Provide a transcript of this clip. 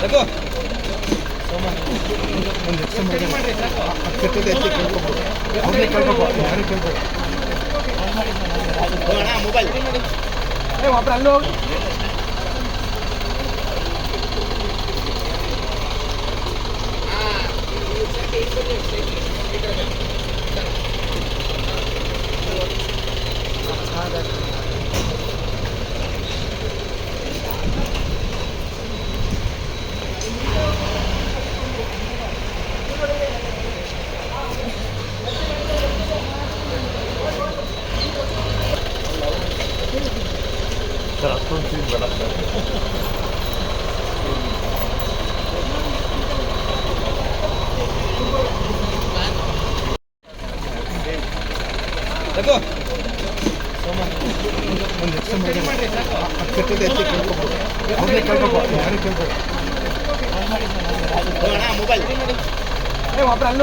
ತಗೋ ಒಂದು ಎಕ್ಸ್ಟ್ರಾ ಮಾಡಿ ಕೆಟ್ಟದ್ದು ಹೆಚ್ಚು ಕೇಳ್ಕೊಬೋದು ಅವ್ರಿಗೆ ಕೇಳ್ಕೊಬೋದು ಯಾರಿಗೆ ಕೇಳ್ಬೋದು ಅಣ್ಣ ಮೊಬೈಲ್ ಏ ಒಬ್ರು ಅಲ್ಲಿ ಹೋಗಿ ಸರ್ ಅಷ್ಟೊಂದು ಸೀನ್ ಬೇಡ ಸರ್ ಒಂದು ಎಕ್ಸ್ಟ್ರಾ ಮಾಡಿ ಕೆಟ್ಟದ್ದು ಹೆಚ್ಚು ಕೇಳ್ಕೊಬೋದು ಅವ್ರಿಗೆ ಕೇಳ್ಕೊಬೋದು ಯಾರಿಗೆ ಕೇಳ್ಬೋದು ಅಣ್ಣ